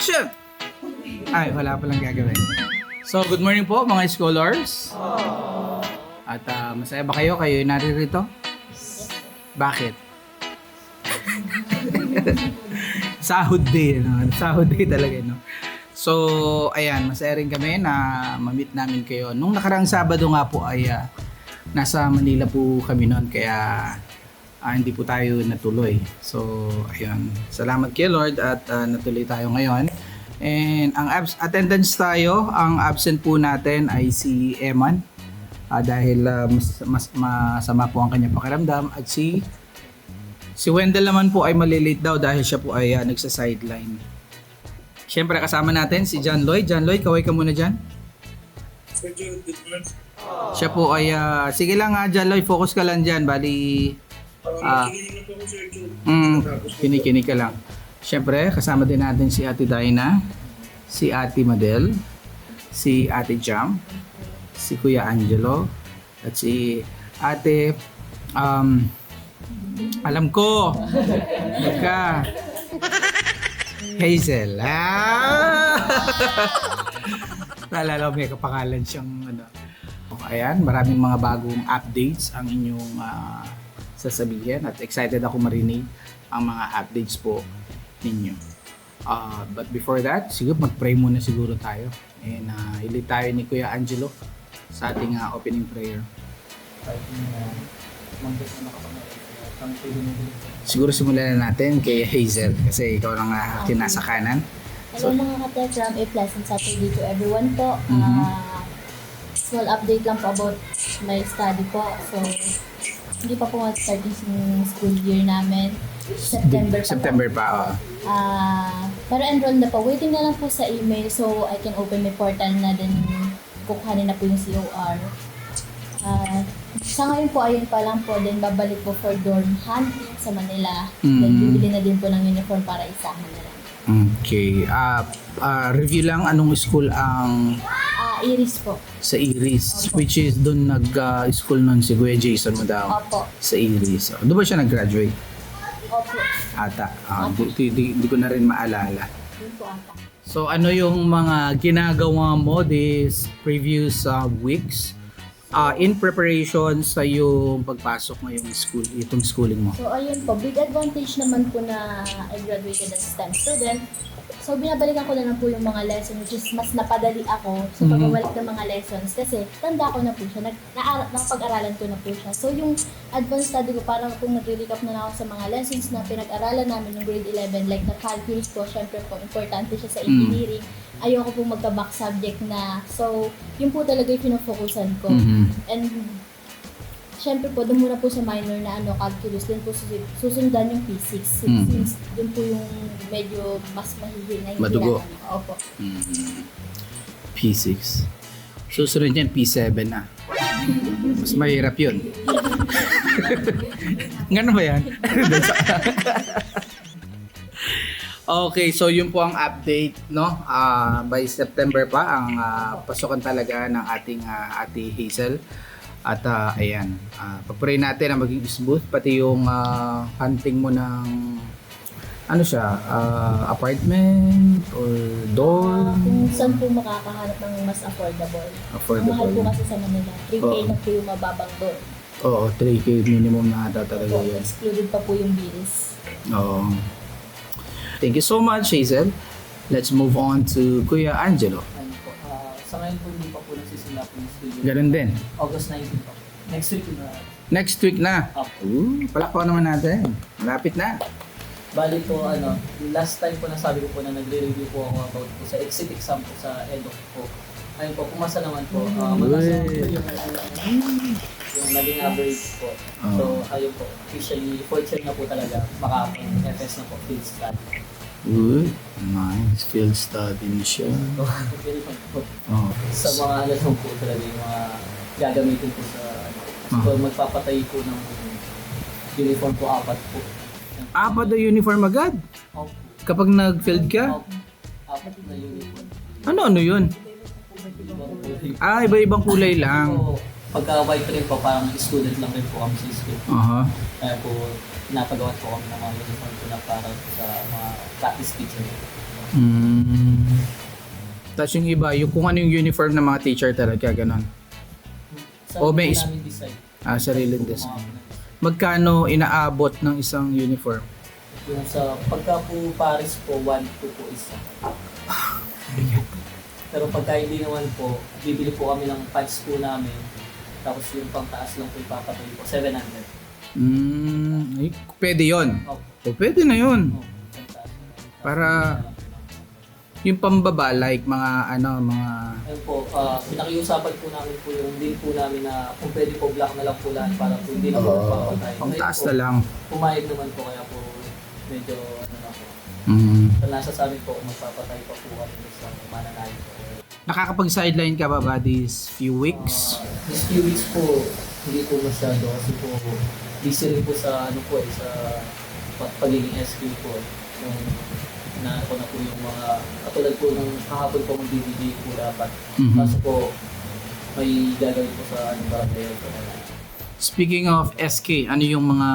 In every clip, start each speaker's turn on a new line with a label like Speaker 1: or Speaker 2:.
Speaker 1: Action! Ay, wala palang gagawin. So, good morning po mga scholars. At ah, masaya ba kayo? Kayo naririto? Bakit? Sahod day, no? Sahod day talaga, no? So, ayan, masaya rin kami na ma-meet namin kayo. Nung nakaraang Sabado nga po ay ah, nasa Manila po kami noon kaya ah, hindi po tayo natuloy. So, ayun. Salamat kay Lord at ah, natuloy tayo ngayon. And ang abs- attendance tayo, ang absent po natin ay si Eman. Ah, dahil ah, mas, mas masama po ang kanyang pakiramdam at si Si Wendell naman po ay malilate daw dahil siya po ay ah, nagsa-sideline. Siyempre kasama natin si John Lloyd. John Lloyd, kaway ka muna dyan. Siya po ay, ah, sige lang nga John Lloyd, focus ka lang dyan. Bali, ah, mm, kinikinig ka lang. Siyempre, kasama din natin si Ate Dinah, si Ate Madel, si Ate Jam, si Kuya Angelo, at si Ate, um, alam ko, ka, Hazel. Ah! Naalala may kapangalan siyang ano. Ayan, maraming mga bagong updates ang inyong ah, sasabihin at excited ako marinig ang mga updates po ninyo. Ah, but before that, siguro mag-pray muna siguro tayo. And uh, ilit tayo ni Kuya Angelo sa ating ah, opening prayer. Siguro simulan na natin kay Hazel kasi ikaw lang uh, kinasa kanan.
Speaker 2: Hello mga ka-Telegram, a pleasant Saturday to everyone po.
Speaker 1: Mhm.
Speaker 2: Ah, small update lang po about my study po. So, hindi pa po mag-start yung school year namin. September pa.
Speaker 1: September pa, oh.
Speaker 2: Ah, pero enroll na po. Waiting na lang po sa email so I can open my portal na din kukuhanin na po yung COR. Ah, sa ngayon po, ayun pa lang po, then babalik po for dorm hunting sa Manila. Then
Speaker 1: Mm.
Speaker 2: bibili na din po ng uniform para isahan na.
Speaker 1: Okay. Ah, ah, review lang anong school ang
Speaker 2: Ah, Iris po.
Speaker 1: sa Iris which is doon nag-school nun si Kuya Jason mo daw
Speaker 2: Opo.
Speaker 1: sa Iris. Oh, Doon ba siya nag-graduate?
Speaker 2: Opo.
Speaker 1: Ata. Ah, di, di, di, di ko na rin maalala.
Speaker 2: Po ata.
Speaker 1: So ano yung mga ginagawa mo this previous uh, weeks uh, in preparation sa yung pagpasok ngayong school, itong schooling mo?
Speaker 2: So, ayun po. Big advantage naman po na I graduated as STEM student. So, binabalikan ko na lang po yung mga lessons which is mas napadali ako sa
Speaker 1: Mhm.
Speaker 2: pagbabalik ng mga lessons kasi tanda ko na po siya. Nag, na, nakapag-aralan ko na po siya. So, yung advanced study ko, parang kung nag-recap na lang ako sa mga lessons na pinag-aralan namin ng grade 11, like the calculus po, syempre po, importante siya sa engineering. Ayoko po magka-back subject na. So, yun po talaga yung pinafocusan ko.
Speaker 1: Mhm.
Speaker 2: And syempre po, doon muna po sa minor na ano, calculus, din po susundan yung physics.
Speaker 1: Mm.
Speaker 2: Since doon po yung medyo mas mahihina yung
Speaker 1: Madugo.
Speaker 2: kailangan. Opo.
Speaker 1: Mhm. P6. Susunod yan, P7 na. Mas mahirap yun. Ganun ba yan? okay, so yun po ang update, no? Ah, by September pa ang ah, pasukan talaga ng ating ah, ate Hazel. At ah, ayan, uh, pagpray natin na maging smooth pati yung ah, hunting mo ng ano siya, ah, apartment or dorm?
Speaker 2: kung saan po makakahanap ng mas affordable. Ang mahal po
Speaker 1: Affordable.
Speaker 2: kasi sa Manila. 3K
Speaker 1: Oo.
Speaker 2: na po yung mababang doon.
Speaker 1: Oo, 3K minimum na ata talaga
Speaker 2: Opo,
Speaker 1: yun.
Speaker 2: excluded pa po yung bills.
Speaker 1: Oo. Thank you so much, Hazel. Let's move on to Kuya Angelo.
Speaker 3: Ayun po. Ah, sa ngayon po hindi pa po nagsisimula po yung studio.
Speaker 1: Ganun din.
Speaker 3: August 19 po. Next week na.
Speaker 1: Next week na.
Speaker 3: Up.
Speaker 1: Ooh, palakpakan naman natin. Malapit na.
Speaker 3: Bali po, ano, last time po nasabi ko po na nagre-review po ako about po sa exit exam po sa EDOC po. Ayun po, pumasa naman po. Uh, mataas po yung, yung naging average po. So, ayun po, officially, fourth year na po talaga, makaka-FS na po, field study.
Speaker 1: Ooh, nice. Field study na siya.
Speaker 3: So.
Speaker 1: Oh.
Speaker 3: Sa mga ano lang po talaga yung mga gagamitin po sa ano. Kasi
Speaker 1: Ah.
Speaker 3: magpapatay po ng uniform po apat po.
Speaker 1: Apat na uniform agad.
Speaker 3: Opo.
Speaker 1: Kapag nag-field ka,
Speaker 3: Opo. Apat na uniform.
Speaker 1: ano-ano yun?
Speaker 3: Ibang.
Speaker 1: Ah, iba-ibang kulay lang.
Speaker 3: So, pagka white rin po, parang student lang rin po kami sa school.
Speaker 1: Aha.
Speaker 3: Kaya po, napagawa po kami ng mga uniform po na para sa mga practice teacher.
Speaker 1: Mm. Tapos yung iba, yung kung ano yung uniform ng mga teacher talaga, ganon.
Speaker 3: Sa
Speaker 1: O, may is-
Speaker 3: design.
Speaker 1: Ah, sariling design. Magkano inaabot ng isang uniform?
Speaker 3: Yung sa pagka po Paris po, 1 to po isa. Pero pagka hindi naman po, bibili po kami ng pants po namin. Tapos yung pangtaas lang po ipapatuloy po, 700.
Speaker 1: Mm, ay, pwede yon.
Speaker 3: Opo.
Speaker 1: O, pwede na yun.
Speaker 3: Opo.
Speaker 1: Para- Yung pambaba, like mga ano, mga...
Speaker 3: Ayun po, ah, pinakiusapan po namin po yung din po namin na kung pwede po black na lang po lahat para po hindi na po
Speaker 1: Oo,
Speaker 3: magpapatay.
Speaker 1: pang taas na lang.
Speaker 3: Pumayag naman po kaya po medyo ano na po.
Speaker 1: Mm.
Speaker 3: So, nasa sa amin po kung magpapatay pa po kami sa mananayin po.
Speaker 1: Nakakapag-sideline ka ba ba these few weeks?
Speaker 3: Uh, these few weeks po, hindi po masyado kasi po busy rin po sa ano po eh, sa pa- pagiging SQ po. Yung na ko na po yung mga katulad po nung kahapon po mag-DVD po dapat.
Speaker 1: Mhm.
Speaker 3: Kaso po may gagawin po sa ano po na
Speaker 1: Speaking of SK, ano yung mga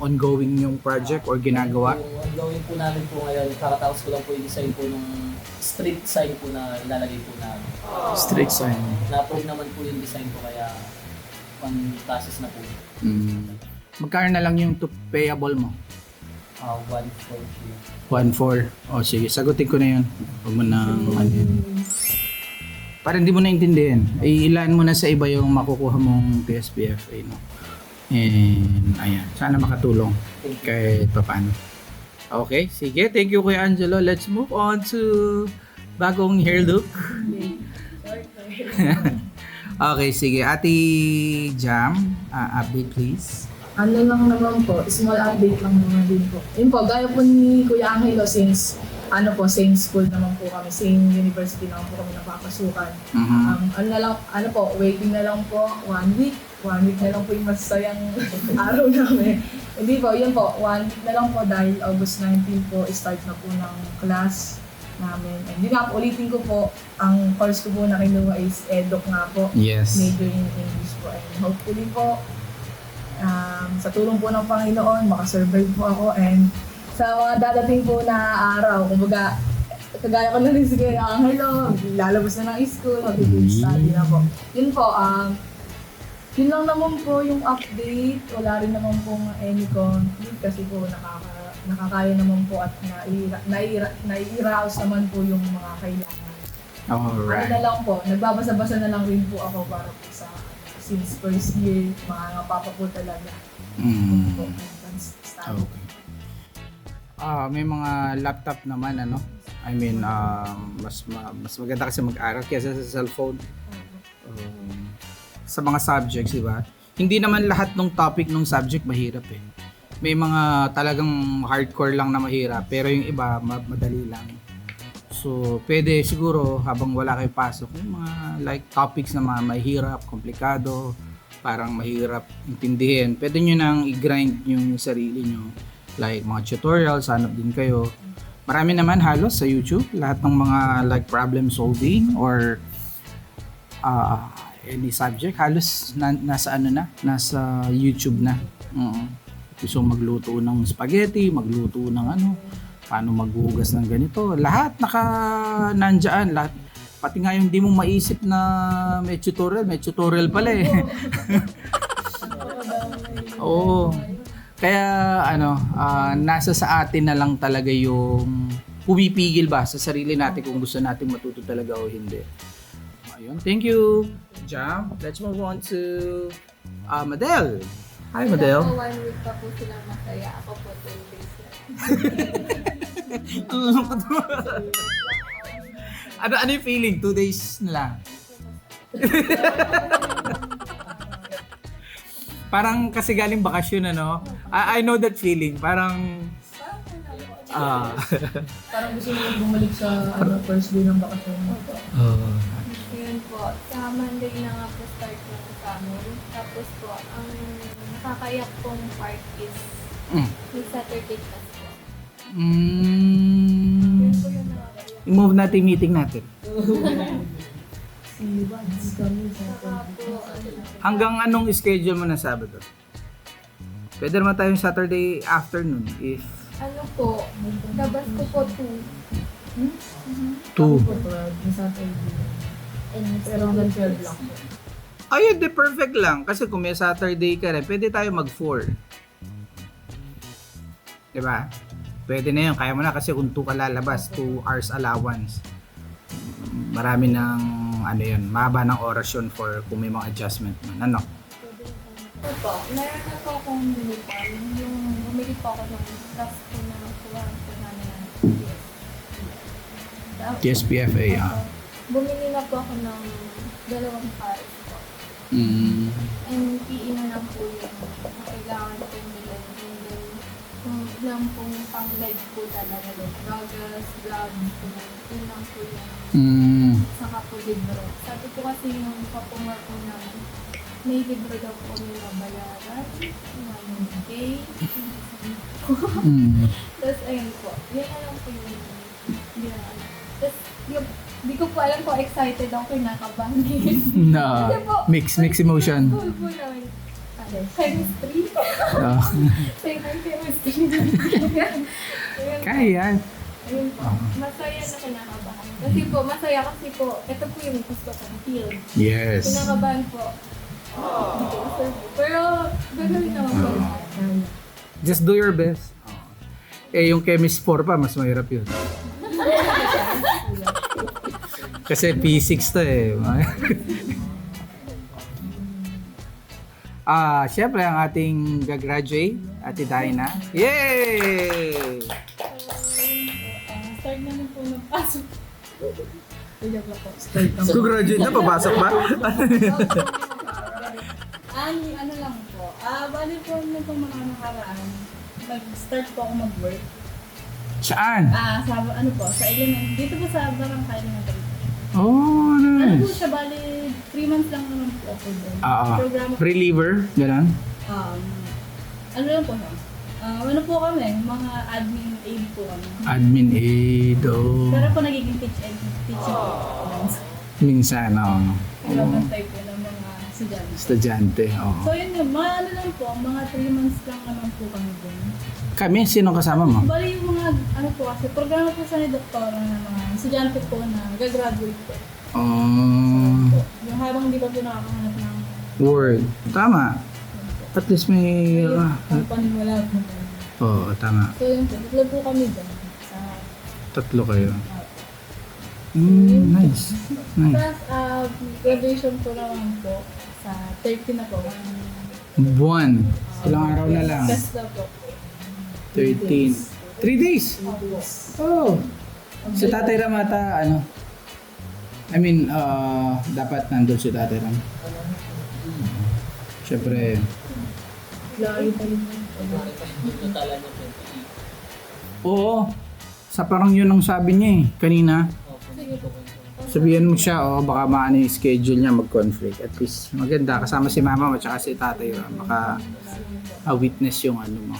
Speaker 1: ongoing yung project or ginagawa?
Speaker 3: Yung gawin po namin po ngayon, kakatapos ko lang po yung design po ng street sign po na ilalagay po namin.
Speaker 1: Street sign.
Speaker 3: Na-approve naman po yung design po kaya on process na po.
Speaker 1: Mm. Magkano na lang yung to payable mo?
Speaker 3: Uh, 140.
Speaker 1: 1.4. O sige, sagutin ko na yun. Huwag mo na ano yun. Para hindi mo naintindihan. Eh, ilan mo na sa iba yung makukuha mong PSPFA, no? And, ayan. Sana makatulong kahit paano. Okay, sige. Thank you, Kuya Angelo. Let's move on to bagong hair look. okay, sige. Ate Jam, ah, update please.
Speaker 4: Ano lang naman po, small update lang naman din po. Yun po, gaya po ni Kuya Angelo since ano po, same school naman po kami, same university naman po kami napapasukan.
Speaker 1: Mhm.
Speaker 4: Um, ano na lang, ano po, waiting na lang po, one week. One week na lang po yung masasayang araw namin. Hindi po, yun po, one week na lang po dahil August 19 po, start na po ng class namin. And yun nga ulitin ko po, ang course ko po na kinuha is EDOC nga po
Speaker 1: Yes.
Speaker 4: major in English po. And hopefully po, um, sa tulong po ng Panginoon, makasurvive po ako and sa mga dadating po na araw, kumbaga, kagaya ko na rin si Kuya Angelo, lalabas na ng school, mag-good study na po. Yun po, um, yun lang naman po yung update. Wala rin naman pong any conflict kasi po nakaka, nakakaya naman po at naira, naira, nairaos naman po yung mga kailangan. Ano na
Speaker 1: Alright.
Speaker 4: lang po, nagbabasa-basa na lang rin po ako para po sa since first year, mga papa po talaga.
Speaker 1: Mm.
Speaker 4: Po.
Speaker 1: Okay. Ah, may mga laptop naman ano. I mean, um, mas ma- mas maganda kasi mag-aral kaysa sa cellphone. Um, sa mga subjects, di ba? Hindi naman lahat ng topic ng subject mahirap eh. May mga talagang hardcore lang na mahirap, pero yung iba ma- madali lang. So, pwede siguro habang wala kayo pasok, yung mga like topics na mga mahirap, komplikado, parang mahirap intindihin. Pwede nyo nang i-grind yung sarili nyo. Like mga tutorials, hanap din kayo. Marami naman halos sa YouTube, lahat ng mga like problem solving or uh, any subject, halos na, nasa ano na, nasa YouTube na. Oo. Gusto magluto ng spaghetti, magluto ng ano, paano maghugas ng ganito. Lahat naka nandyan, lahat. Pati nga yung di mo maisip na may tutorial, may tutorial pala eh. Oo. Kaya ano, ah, nasa sa atin na lang talaga yung pumipigil ba sa sarili natin kung gusto natin matuto talaga o hindi. Ayun. Thank you, Jam. Let's move on to uh, Madel. Hi, Madel.
Speaker 2: One week pa po silang masaya. Ako po, 10 days.
Speaker 1: Ang lungkot mo. ano, ano yung feeling? Two days na lang. Parang kasi galing bakasyon, ano? I, I know that feeling. Parang... Ah.
Speaker 4: Parang gusto mo bumalik sa ano, first day ng bakasyon mo.
Speaker 2: Yun po, sa Monday na nga po start ng summer. Tapos po, ang nakakayak pong part is
Speaker 1: Mm.
Speaker 2: yung Saturday po.
Speaker 1: Mm. I-move natin yung meeting natin. Hanggang anong schedule mo na Sabado? Pwede naman tayong Saturday afternoon if...
Speaker 2: ano po, labas ko po 2.
Speaker 1: Two.
Speaker 4: Ako po 12, yung Saturday.
Speaker 5: And
Speaker 4: Pero hanggang 12 lang po.
Speaker 1: Ayun, di perfect lang. Kasi kung may Saturday ka rin, pwede tayo mag-4. Diba? Pwede na yun. Kaya mo na kasi kung 2 ka lalabas, 2 hours allowance. Marami ng, ano yun, mahaba ng oras yun for kung may mga adjustment man. Ano?
Speaker 5: Opo, meron na po akong uniform. Yung bumili po ako ng class po na kuha po namin ng TS.
Speaker 1: TSPFA, ah.
Speaker 5: Bumili na po ako ng dalawang pares po.
Speaker 1: Mm.
Speaker 5: And PE na lang po yung kailangan ko nila. Lang pong pang-leg po talaga. Like, goggles, gloves, yun lang po yung
Speaker 1: Mm.
Speaker 5: saka po libro. Sabi ko kasi yung papumar po namin, may libro daw po kami nabayaran. One day.
Speaker 1: Mm.
Speaker 5: Tapos ayun po, yun na lang po yung ginawa. Tapos yung, di ko po alam kung excited ako kinakabahan.
Speaker 1: Na, mix, mix emotion.
Speaker 5: School po namin. Chemistry. Second chemistry.
Speaker 1: Kaya.
Speaker 5: Ayun po. Masaya na kinakabahan. Kasi po, masaya kasi po, ito po yung gusto kong field.
Speaker 1: Yes.
Speaker 5: Kinakabahan po. Ko sure. Pero, gagawin naman po.
Speaker 1: Just do your best. Eh, yung chemist 4 pa, mas mahirap yun. Kasi P6 to eh. Ah, syempre ang ating gagraduate, Ate Dinah. Yay!
Speaker 5: Start na rin po ng pasok. Kuya ba po?
Speaker 1: Gagraduate na, papasok ba?
Speaker 5: Ano, ano lang po. Ah, bali po nung po mga nakaraan, nag-start po ako mag-work.
Speaker 1: Saan?
Speaker 5: Ah, sa ano po, sa element. Dito po sa Barangay Elementary.
Speaker 1: Oh,
Speaker 5: Ano po
Speaker 1: nice.
Speaker 5: siya, bali 3 months lang naman po ako doon.
Speaker 1: Ah, ah.
Speaker 5: Programa
Speaker 1: reliever, gano'n?
Speaker 5: um, ano lang po siya? Ah, ano po kami, mga admin aid po kami.
Speaker 1: Admin aid, oh.
Speaker 5: Pero po nagiging teach and teaching po.
Speaker 1: Minsan, oh.
Speaker 5: Nagbabantay po ng mga estudyante.
Speaker 1: Estudyante, oh.
Speaker 5: So yun yun, mga ano lang po, mga 3 months lang naman po kami doon.
Speaker 1: Kami, sino kasama mo?
Speaker 5: Bali yung mga, ano po kasi, programa po sa ni Doktora ng mga estudyante po na gagraduate po.
Speaker 1: Um.
Speaker 5: Yung habang hindi pa po nakakahanap ng
Speaker 1: word. Tama. At least may... ah,
Speaker 5: ang paniniwala po.
Speaker 1: Oo, tama.
Speaker 5: So yun po, tatlo po kami doon. Sa,
Speaker 1: Tatlo kayo. Mm, nice. Nice.
Speaker 5: Tapos, uh, graduation po naman po sa 30 na po.
Speaker 1: Buwan. Ilang araw na lang.
Speaker 5: Best na po.
Speaker 1: 13. 3 days. Oh. Si Tatay Ramata, ano? I mean, uh, dapat nandun si Tatay Ram. Siyempre,
Speaker 4: Layo pa rin.
Speaker 3: Kumari pa yung totalan niya 28.
Speaker 1: oo. Sa parang yun ang sabi niya eh, kanina. Sabihan mo siya, oh, baka maano yung schedule niya mag-conflict. At least, maganda. Kasama si mama mo, tsaka si tatay mo. Baka ah, witness yung ano mo.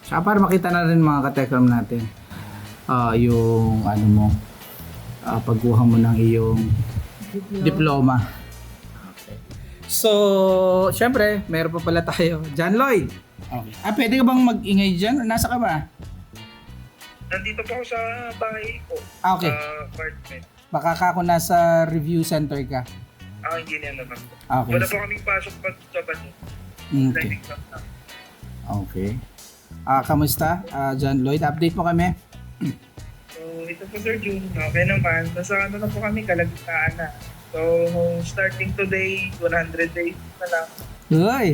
Speaker 1: Tsaka para makita na rin mga katekram natin, ah, yung ano mo, ah, pagkuha mo ng iyong diploma. Okay. So, syempre, meron pa pala tayo. John Lloyd. Okay. Ah, pwede ka bang mag-ingay dyan? Nasa ka ba?
Speaker 6: Nandito po ako sa bahay ko.
Speaker 1: Ah, okay.
Speaker 6: Sa apartment.
Speaker 1: Baka ka ako nasa review center ka.
Speaker 6: Ah, hindi niya naman po.
Speaker 1: Okay.
Speaker 6: Wala po kaming pasok pag sa bato.
Speaker 1: Okay.
Speaker 6: Na.
Speaker 1: Okay. Ah, kamusta? Ah, John Lloyd, update mo kami.
Speaker 6: So, ito po Sir June. Okay naman. Nasa ano na po kami, kalagitnaan na. So, starting today, 100 days na lang.
Speaker 1: Uy!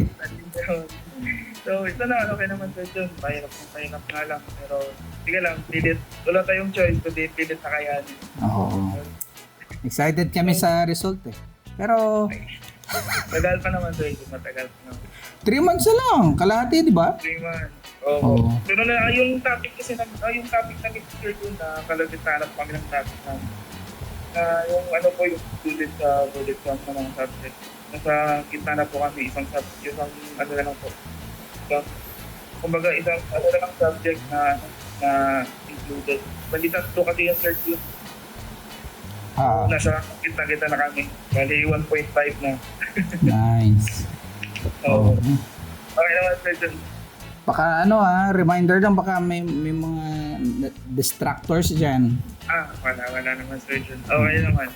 Speaker 6: So, ito na, okay naman Sir June. Mahirap po, mahirap nga lang. Pero, sige lang, pilit. Wala tayong choice, kundi pilit na kayanin.
Speaker 1: Oo. Excited kami sa result eh. Pero,
Speaker 6: Tagal pa naman Sir June, matagal pa naman.
Speaker 1: 3 months na lang. Kalahati, di ba?
Speaker 6: Three months. Oo.
Speaker 1: Oo.
Speaker 6: Pero na, yung topic kasi, na, ah, yung topic na Mr. June na kalagitnaan po kami ng topic na na yung ano po yung bullet sa bullet sa mga subject. Nasa gitna na po kami, isang subject, isang ano na lang po. Isang, kumbaga isang ano na lang subject na na included. Bali tatlo kasi yung third June,
Speaker 1: Ah,
Speaker 6: nasa gitna-gitna na kami. Bali 1.5 na.
Speaker 1: nice.
Speaker 6: Oo.
Speaker 1: Oh.
Speaker 6: Okay naman, June.
Speaker 1: Baka ano ah, reminder lang baka may, may mga distractors dyan.
Speaker 6: Ah, wala, wala naman Sir Jun. Okay naman.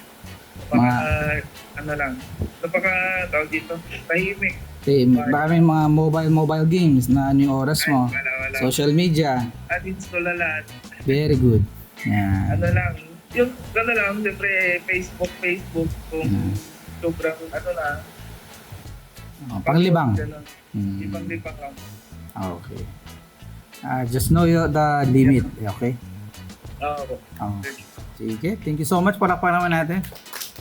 Speaker 6: Baka,
Speaker 1: Mga-
Speaker 6: ano lang, napaka, tawag dito, tahimik.
Speaker 1: Eh, baka may mga mobile mobile games na ano yung oras
Speaker 6: Ay,
Speaker 1: mo.
Speaker 6: wala, wala.
Speaker 1: Social media.
Speaker 6: Uninstall na lahat.
Speaker 1: Very good. Yan.
Speaker 6: Ano lang, yung, ano lang, siyempre, Facebook, Facebook, kung
Speaker 1: Mm.
Speaker 6: sobrang, ano na,
Speaker 1: Oh, panglibang.
Speaker 6: ganun.
Speaker 1: Hmm.
Speaker 6: Libang-libang lang.
Speaker 1: Okay. Ah, just know your, the limit. Okay?
Speaker 6: Oo.
Speaker 1: Oh. Sige. Thank you so much. Palakpan naman natin.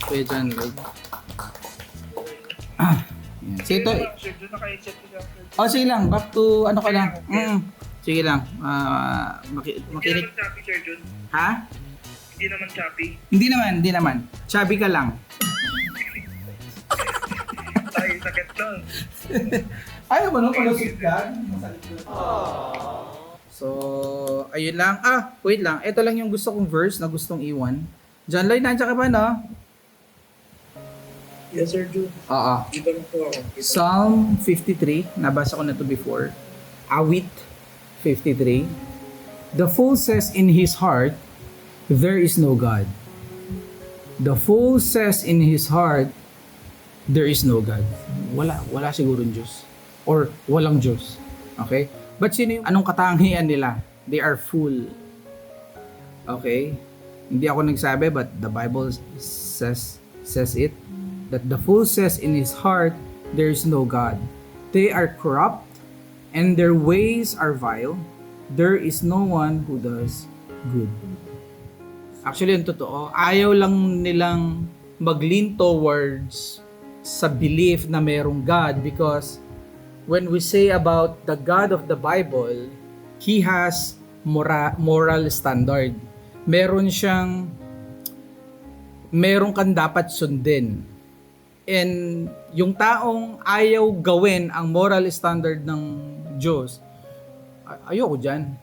Speaker 1: Kuya John Lloyd. Ah. Yan. Sige, to,
Speaker 6: Sir Jun, naka-headset ko siya. Sir Jun.
Speaker 1: oh, sige lang. Back to ano ka lang. Mm. Sige lang. Ah, maki,
Speaker 6: Hindi
Speaker 1: makinig.
Speaker 6: naman choppy, Sir Jun.
Speaker 1: Ha?
Speaker 6: Hindi naman choppy.
Speaker 1: Hindi naman, hindi naman. Chubby ka lang.
Speaker 6: Ay, sakit lang.
Speaker 1: Ayaw mo nung palusot ka? So, ayun lang. Ah, wait lang. Ito lang yung gusto kong verse na gustong iwan. John Lloyd, nandiyan ka ba, no?
Speaker 6: Yes, Sir Jun.
Speaker 1: Oo.
Speaker 6: Dito lang po ako. Dito.
Speaker 1: Psalm 53, nabasa ko na to before. Awit 53. The fool says in his heart, there is no God. The fool says in his heart, there is no God. Wala, wala sigurong Diyos. Or walang Diyos. Okay? But sino yung, anong katangian nila? They are full. Okay? Hindi ako nagsabi, but the Bible says says it that the fool says in his heart, there is no God. They are corrupt, and their ways are vile. There is no one who does good. Actually, yung totoo, ayaw lang nilang mag-lean towards sa belief na merong God because when we say about the God of the Bible, He has mora- moral standard. Meron siyang meron kang dapat sundin. And yung taong ayaw gawin ang moral standard ng Diyos, ay- ayoko dyan.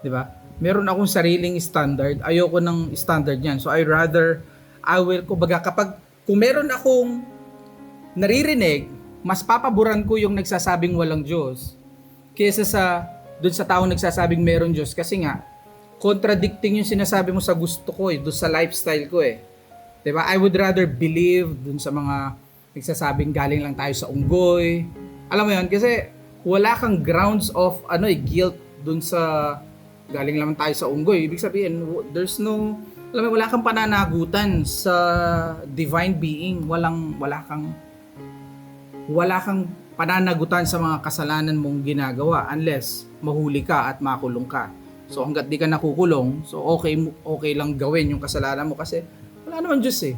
Speaker 1: Di ba? Meron akong sariling standard, ayoko ng standard niyan. So I rather, I will, kumbaga kapag, kung meron akong naririnig, mas papaboran ko yung nagsasabing walang Diyos kesa sa dun sa taong nagsasabing meron Diyos kasi nga contradicting yung sinasabi mo sa gusto ko eh, dun sa lifestyle ko eh. 'Di ba? I would rather believe dun sa mga nagsasabing galing lang tayo sa unggoy. Alam mo 'yon kasi wala kang grounds of ano eh guilt dun sa galing lang tayo sa unggoy. Ibig sabihin, there's no alam mo, wala kang pananagutan sa divine being. Walang wala kang wala kang pananagutan sa mga kasalanan mong ginagawa unless mahuli ka at makulong ka. So hangga't di ka nakukulong, so okay okay lang gawin yung kasalanan mo kasi wala naman Diyos eh.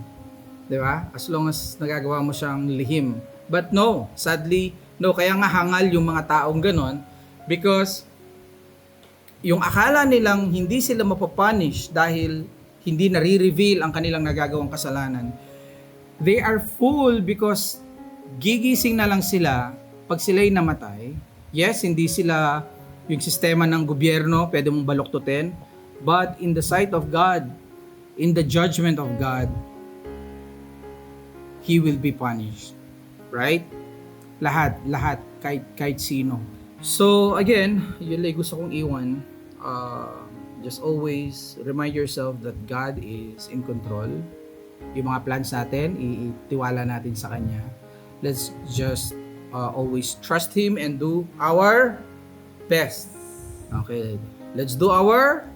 Speaker 1: 'Di ba? As long as nagagawa mo siyang lihim. But no, sadly, no, kaya nga hangal yung mga taong ganon because yung akala nilang hindi sila mapapunish dahil hindi nare-reveal ang kanilang nagagawang kasalanan. They are full because gigising na lang sila pag sila'y namatay. Yes, hindi sila yung sistema ng gobyerno pwede mong baluktutin. But in the sight of God, in the judgment of God, He will be punished. Right? Lahat, lahat, kahit, kahit sino. So again, yun lang gusto kong iwan. Uh, just always remind yourself that God is in control. Yung mga plans natin, itiwala natin sa Kanya. Let's just uh, always trust Him and do our best. Okay. Let's do our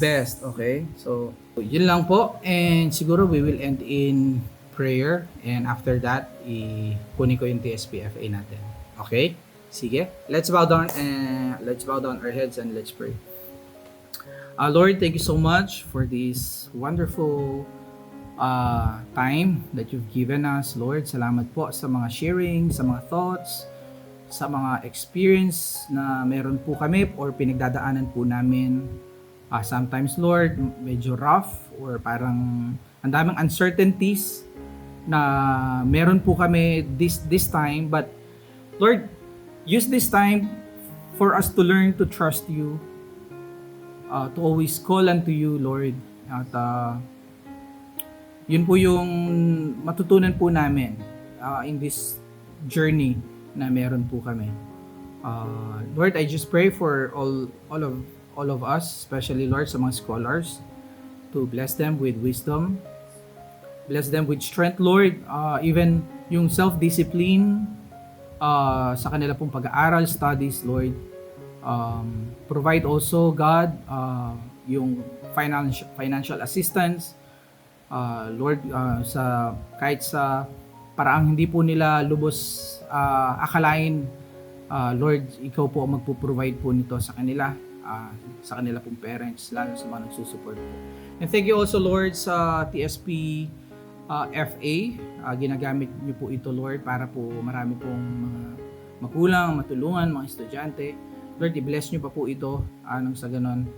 Speaker 1: best. Okay? So, yun lang po. And siguro we will end in prayer. And after that, i-kunin ko yung TSPFA natin. Okay? Sige. Let's bow down and let's bow down our heads and let's pray. Uh, Lord, thank you so much for this wonderful uh, time that you've given us. Lord, salamat po sa mga sharing, sa mga thoughts, sa mga experience na meron po kami or pinagdadaanan po namin. Ah, sometimes, Lord, medyo rough or parang ang daming uncertainties na meron po kami this this time but Lord use this time for us to learn to trust you uh, to always call unto you Lord at uh, yun po yung matutunan po namin uh, in this journey na meron po kami. Uh, Lord, I just pray for all all of all of us, especially Lord sa mga scholars, to bless them with wisdom, bless them with strength, Lord, uh, even yung self-discipline uh, sa kanila pong pag-aaral, studies, Lord. Um, provide also, God, uh, yung financial financial assistance, uh, Lord, uh, sa kahit sa paraang hindi po nila lubos uh, akalain, uh, Lord, ikaw po ang magpo-provide po nito sa kanila, uh, sa kanila pong parents, lalo sa mga nagsusupport po. And thank you also, Lord, sa TSP uh, FA. Uh, ginagamit niyo po ito, Lord, para po marami pong mga magulang, matulungan, mga estudyante. Lord, i-bless niyo pa po ito. Anong sa ganon,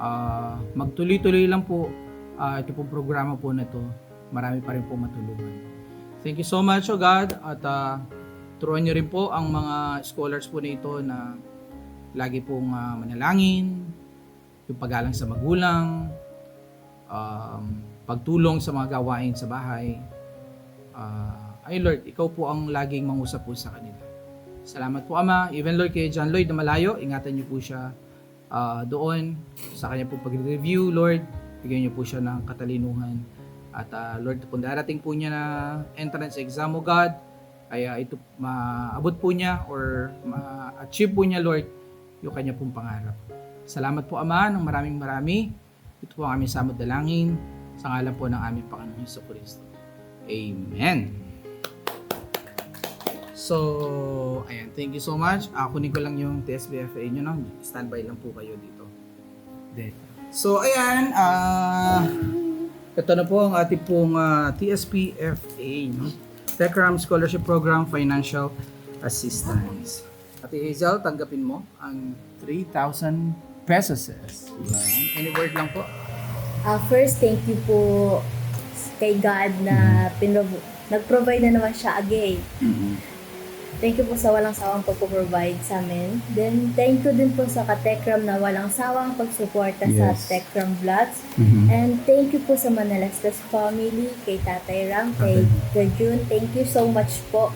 Speaker 1: uh, magtuloy-tuloy lang po uh, ito pong programa po na to. Marami pa rin po matulungan. Thank you so much, O God. At uh, turuan niyo rin po ang mga scholars po na ito na lagi pong uh, manalangin, yung paggalang sa magulang, um, pagtulong sa mga gawain sa bahay. Uh, ay Lord, ikaw po ang laging mangusap po sa kanila. Salamat po Ama. Even Lord kay John Lloyd na malayo, ingatan niyo po siya uh, doon sa kanya po pag-review, Lord. Bigyan niyo po siya ng katalinuhan. At uh, Lord, kung darating po niya na entrance exam mo, God, ay uh, ito maabot po niya or ma-achieve po niya, Lord, yung kanya pong pangarap. Salamat po Ama ng maraming marami. Ito po ang aming samot dalangin sa ngalan po ng aming Panginoon Hesus Kristo. Amen. So, ayan, thank you so much. Ah, kunin ko lang yung TSBFA nyo, no? Standby lang po kayo dito. Then, so, ayan, ah, ito na po ang ating pong ah, TSPFA, no? TechRAM Scholarship Program Financial Assistance. Ate Hazel, tanggapin mo ang 3,000 pesos. Ayan. Any word lang po?
Speaker 2: Uh, first, thank you po kay God na pinro- nag-provide na naman siya again. Thank you po sa walang sawang pagpo-provide sa amin. Then, thank you din po sa Katekram na walang sawang pagsuporta sa
Speaker 1: Yes.
Speaker 2: Tekram Vlogs. And thank you po sa Manalastas family, kay Tatay Ram, kay Gajun. Thank you so much po.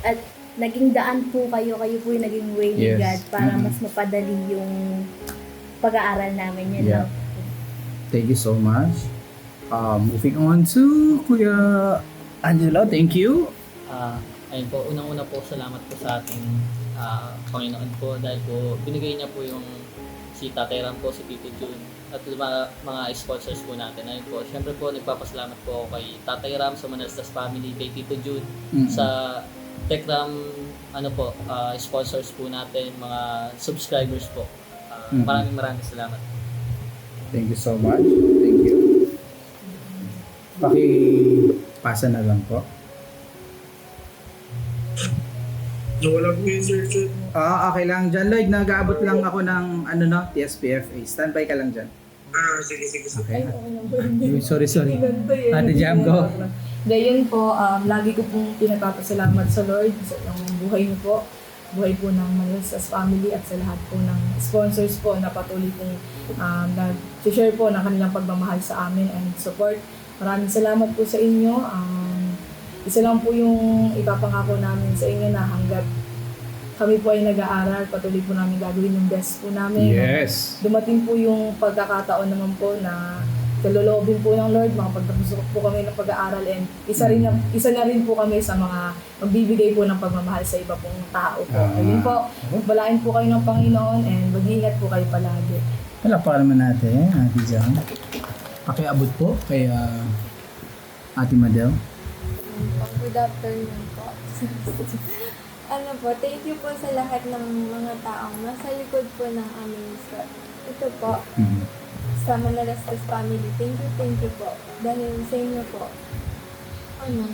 Speaker 2: At naging daan po kayo, kayo po yung naging way ni
Speaker 1: Yes.
Speaker 2: God para
Speaker 1: Mhm.
Speaker 2: mas mapadali yung pag-aaral namin. Yun
Speaker 1: Yeah.
Speaker 2: lang.
Speaker 1: Thank you so much. Uh, moving on to Kuya Angelo, thank you.
Speaker 3: Ah, ayun po, unang-una po salamat po sa ating ah, Panginoon po dahil po binigay niya po yung si Tatay Ram po, si Tito Jun at mga, mga sponsors po natin. Ayun po, syempre po nagpapasalamat po ako kay Tatay Ram sa Manastas Family, kay Tito Jun,
Speaker 1: Mm.
Speaker 3: sa Techram ano po, ah, sponsors po natin, mga subscribers po. Ah,
Speaker 1: Mhm.
Speaker 3: Maraming maraming salamat.
Speaker 1: Thank you so much. Thank you. Paki-pasa na lang po.
Speaker 6: Nawala po yung sir, sir.
Speaker 1: Ah, okay lang. John Lloyd, nag-aabot lang ako ng ano no, TSPFA. Standby ka lang dyan.
Speaker 6: Ah, sige, sige, sige.
Speaker 1: Okay.
Speaker 4: Ay,
Speaker 1: sorry, sorry.
Speaker 4: Yun.
Speaker 1: Ate Jam, go.
Speaker 4: Dahil po, um, lagi ko pong pinagpapasalamat sa Lord sa yung buhay niyo po. Buhay po ng Malasas family at sa lahat po ng sponsors po na patuloy pong um, nag-share po ng kanilang pagmamahal sa amin and support. Maraming salamat po sa inyo. Um, isa lang po yung ipapangako namin sa inyo na hanggat kami po ay nag-aaral, patuloy po namin gagawin yung best po namin.
Speaker 1: Yes.
Speaker 4: dumating po yung pagkakataon naman po na kalolobin po ng Lord, makapagtapos po kami ng pag-aaral and isa, rin na, isa na rin po kami sa mga magbibigay po ng pagmamahal sa iba pong tao po.
Speaker 1: Ah.
Speaker 4: Ayun po, balain po kayo ng Panginoon and mag-ingat po kayo palagi.
Speaker 1: Wala pa naman natin, Ate Jam. Pakiabot po kay ah, Ate Madel.
Speaker 5: Good afternoon po. ano po, thank you po sa lahat ng mga taong nasa likod po ng aming store. Ito po,
Speaker 1: Mhm.
Speaker 5: sa Manalastas family, thank you, thank you po. Dahil sa inyo po, ano,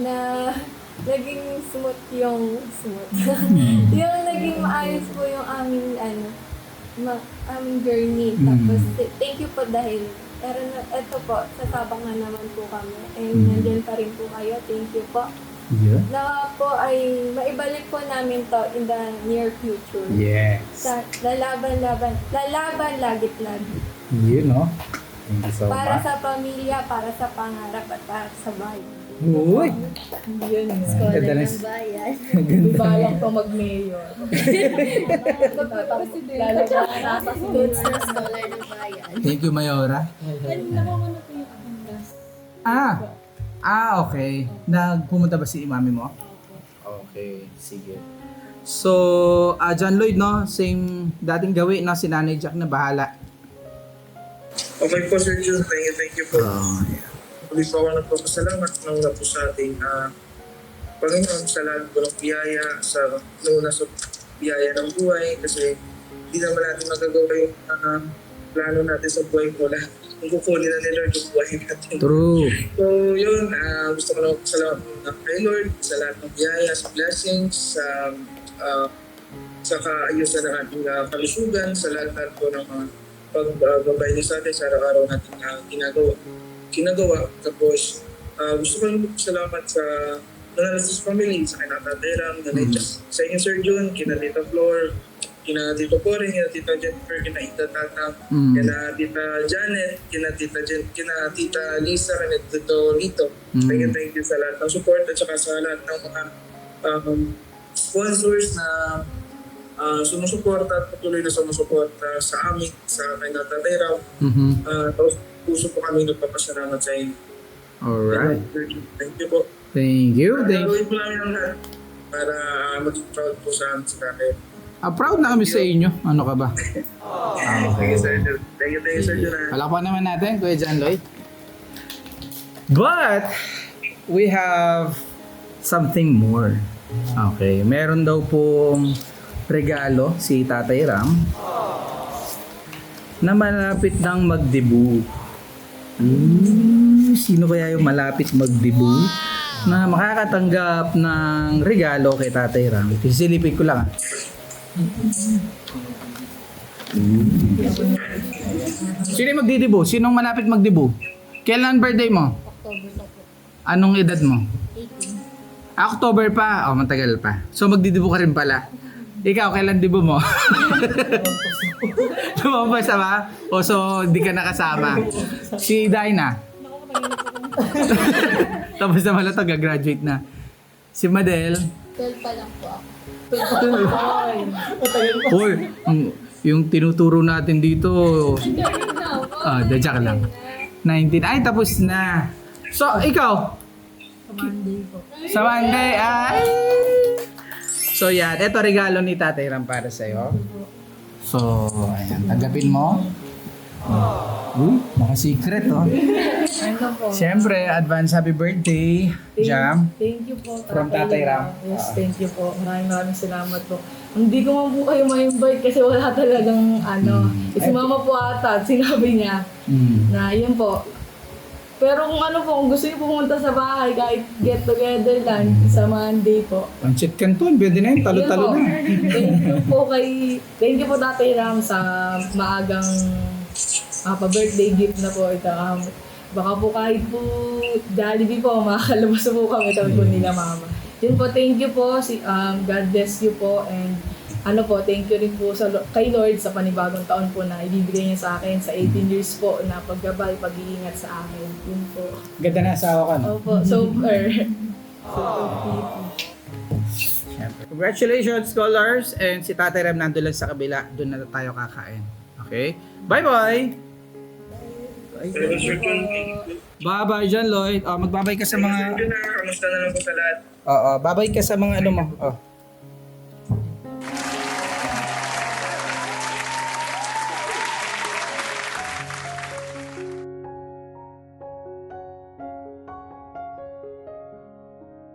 Speaker 5: na naging smooth yung smooth. yung naging maayos po yung aming ano, ma, aming journey.
Speaker 1: Mm.
Speaker 5: Tapos, thank you po dahil pero na, eto po, sasabak na naman po kami. And
Speaker 1: Mm.
Speaker 5: nandyan pa rin po kayo. Thank you po.
Speaker 1: Yeah.
Speaker 5: Na po ay maibalik po namin to in the near future.
Speaker 1: Yes.
Speaker 5: Sa lalaban-laban, lalaban lagit-lagi.
Speaker 1: You know. Thank you so
Speaker 5: Para
Speaker 1: much.
Speaker 5: sa pamilya, para sa pangarap at para sa bayan.
Speaker 1: Uy!
Speaker 4: Yun.
Speaker 2: Scholar
Speaker 1: Ganda na-
Speaker 2: ng bayan.
Speaker 4: May balak to mag-mayor. Lalagyan nasa
Speaker 2: Goods na scholar ng bayan.
Speaker 1: Thank you, Mayora.
Speaker 2: Ano naman na po yung?
Speaker 1: Ah! Ah, okay. Nagpumunta ba si imami mo? Okay, sige. So, ah John Lloyd, no? Same dating gawin, no? Si Nanay Jack na bahala.
Speaker 6: Okay po, Sir Jun. Thank you, thank you po.
Speaker 1: Oh,
Speaker 6: Muli po ako nagpapasalamat ng una po sa ating uh, Panginoon sa lahat po ng biyaya, sa una sa biyaya ng buhay kasi hindi naman natin magagawa yung uh, plano natin sa buhay mo lahat. Kung kukunin na ni Lord yung buhay natin.
Speaker 1: True.
Speaker 6: So yun, ah, gusto ko lang salamat muna kay Lord sa lahat ng biyaya, sa blessings, sa uh, sa kaayusan ng ating uh, kalusugan, sa lahat po ng mga pagbabay niyo sa atin sa araw-araw natin uh, ginagawa. Ginagawa. Tapos, ah, gusto ko lang salamat sa Nanalasis family, sa kina Tatay Ram, Nanay
Speaker 1: Mhm.
Speaker 6: Jess, sa inyo Sir Jun, kina Tita Flor, kina Tito Corin, kina Tita Jennifer, kina Ita Tata,
Speaker 1: Mm.
Speaker 6: kina Tita Janet, kina Tita Jen, kina Tita Lisa, kina Tito Lito.
Speaker 1: Mm.
Speaker 6: Thank you, thank you sa lahat ng support at saka sa lahat ng mga um, sponsors na uh, sumusuporta at patuloy na sumusuporta sa amin, sa kay Tatay Ram.
Speaker 1: Mhm.
Speaker 6: Uh, tapos puso po kami nagpapasalamat sa inyo.
Speaker 1: Alright.
Speaker 6: Thank you po.
Speaker 1: Thank you. Thank you.
Speaker 6: Po namin ang lahat para maging proud po sa amin sa kakay.
Speaker 1: Ah, proud na kami sa inyo. Ano ka ba? Ah,
Speaker 6: Thank you, Sir Jun. Thank you, thank you, Sir Jun. ah.
Speaker 1: Palakpan naman natin, Kuya John Lloyd. But, we have something more. Okay, meron daw pong regalo si Tatay Ram na malapit nang magdebut. Hmm, sino kaya yung malapit magdebut na makakatanggap ng regalo kay Tatay Ram? Sisilipin ko lang ah. Sino yung magdidibo? Sinong malapit magdibo? Kailan birthday mo?
Speaker 2: October na po.
Speaker 1: Anong edad mo?
Speaker 2: 18.
Speaker 1: Ah, October pa. Oh, matagal pa. So magdidibo ka rin pala. Ikaw, kailan dibo mo? Lumabas ba? O so, di ka nakasama. Si Dinah. Tapos na pala to, gagraduate na. Si Madel.
Speaker 2: 12 pa lang po ako.
Speaker 1: Hoy, mm, yung tinuturo natin dito, ah, uh, joke lang. 19. Ay, tapos na. So, ikaw?
Speaker 4: Sa Monday po.
Speaker 1: Sa Monday, ay! So, yan. Ito regalo ni Tatay Ram para sa'yo. So, ayan. Tanggapin mo. Uy, naka-secret, oh.
Speaker 4: Ano po?
Speaker 1: Siyempre, advance happy birthday,
Speaker 4: Thank-
Speaker 1: Jam.
Speaker 4: Thank you po.
Speaker 1: From Tatay Ram.
Speaker 4: Yes, thank you po. Maraming maraming salamat po. Hindi ko man po kayo ma-invite kasi wala talagang ano.
Speaker 1: Hmm.
Speaker 4: Eh, si mama po ata, at sinabi niya
Speaker 1: Mm.
Speaker 4: na yun po. Pero kung ano po, kung gusto niyo pumunta sa bahay, kahit get together lang sa Monday po.
Speaker 1: Pancit Canton, pwede na yun. Talo-talo na.
Speaker 4: Thank you po kay, thank you po Tatay Ram sa maagang uh, pa-birthday gift na po ito. Um, baka po kahit po Jollibee po, makakalabas po kami kami po nila mama. Yun po, thank you po. Si, um, God bless you po. And ano po, thank you rin po sa, kay Lord sa panibagong taon po na ibibigay niya sa akin sa 18 years po na paggabay, pag-iingat sa akin. Yun po.
Speaker 1: Ganda na asawa ka, no?
Speaker 4: Opo, pretty.
Speaker 1: Siyempre. Congratulations, scholars! And si Tatay Ram nandun lang sa kabila. Doon na tayo kakain. Okay? Bye-bye! Bye-bye, John Lloyd. Oh, magbabay ka sa mga...
Speaker 6: Ah, kamusta na lang po sa lahat?
Speaker 1: Oo, babay ka sa mga ano mo. Oh.